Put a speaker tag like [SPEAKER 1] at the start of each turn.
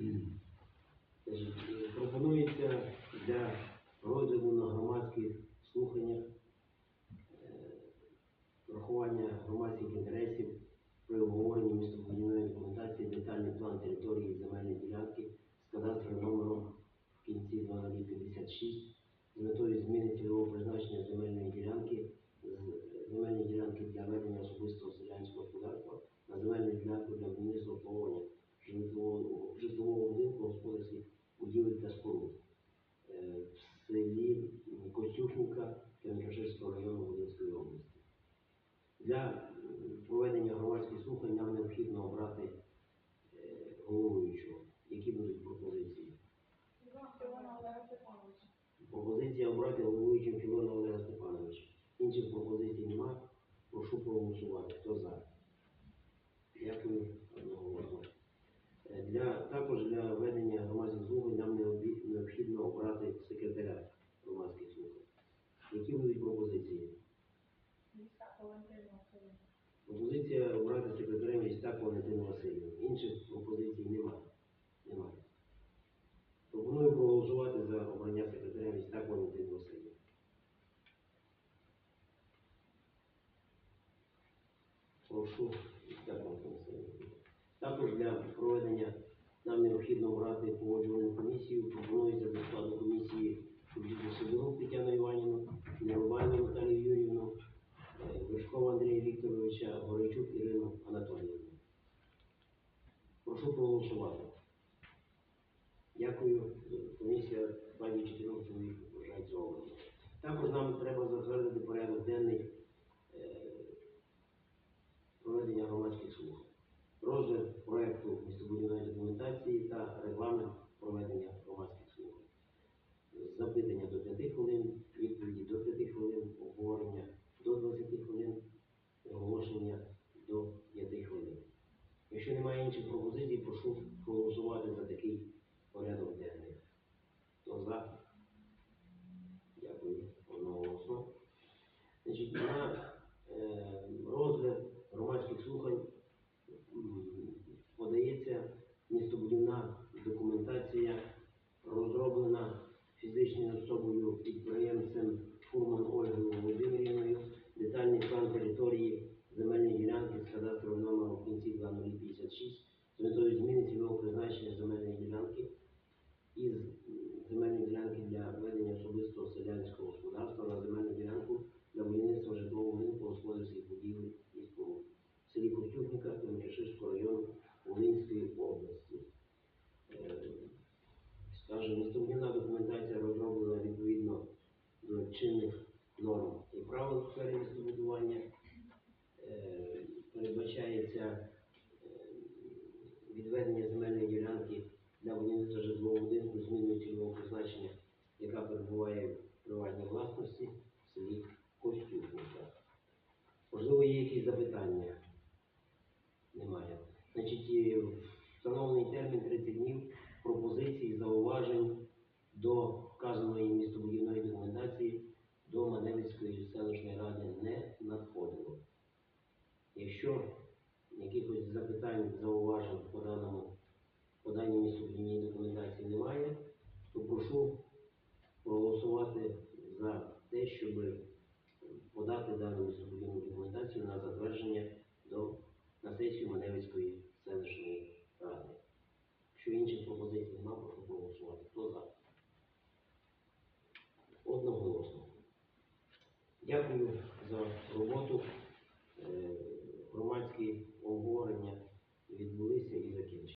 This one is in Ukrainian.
[SPEAKER 1] Е, Пропонується для розгляду на громадських слуханнях е, врахування громадських інтересів при обговоренні містобудівної документації детальний план території земельної ділянки з кадастровим номером в кінці 0056 з метою зміни цільового призначення земельної ділянки з земельної ділянки для ведення особистого селянського господарства на земельну ділянку для будівництва обслуговування житлового, житлового будинку господарських будівель та споруд е, в селі Костюшника Кемчаширського району Волинської області. Для проведення громадських слухань нам необхідно обрати е, головуючого. Які будуть пропозиції? Пропозиція обрати головуючим Філона Олега Степановича. Інших пропозицій немає. Прошу проголосувати. Хто за? Дякую одноголосно. Е, Для, також для ведення громадських слухань нам необі- необхідно обрати секретаря громадських слухань. Які будуть пропозиції?
[SPEAKER 2] Міська Валентина Васильівна.
[SPEAKER 1] Пропозиція обрати секретарем Лістак Валентину Васильівну. Інших пропозицій немає. Немає. Пропоную проголосувати за обрання секретаря Лістак Валентину Васильівну. Прошу Лістак Валентину Васильівну. Також для проведення нам необхідно обрати погоджувальну комісію. Пропонується до складу комісії Прошу проголосувати. Дякую. Комісія пані чотирьох чоловік обрано. Також нам треба затвердити порядок денний е, проведення громадських слухань. Розгляд проекту містобудівної документації та регламент проведення громадських слухань. Запитання до 5 хвилин, відповіді до 5 хвилин, обговорення до 20 хвилин, оголошення до 5 хвилин. Якщо немає інших пропозицій, прошу проголосувати за такий порядок денний. Хто за? Дякую. Одноголосно. Значить, на е, розгляд громадських слухань м, подається містобудівна документація, розроблена фізичною особою підприємцем Фурман Ольгою Володимирівною, детальний план території земельної ділянки з кадастровим номером в кінці 2056 з метою зміни цільового призначення земельної ділянки із м, земельної ділянки для ведення особистого селянського господарства на земельну ділянку для будівництва житлового будинку господарських будівель і споруд в селі Костюшника Кемчаширського району Волинської області. Е, Скажімо, містобудівна документація розроблена відповідно до чинних норм і правил у сфері містобудування. Е, Передбачається е, відведення земельної ділянки для будівництва житлового будинку зміною цільового призначення, яка перебуває в приватній власності в селі Костюшника. Можливо, є якісь запитання? Немає. Значить, встановлений термін 30 днів пропозицій, зауважень до вказаної містобудівної документації до Маневицької селищної ради не надходило. Якщо якихось запитань, зауважень по даному по даній містобудівній документації немає, то прошу проголосувати за те, щоб подати дану містобудівну документацію на затвердження до на сесію Маневицької селищної ради. Якщо інших пропозицій немає, прошу проголосувати. Хто за? Одноголосно. Дякую за роботу.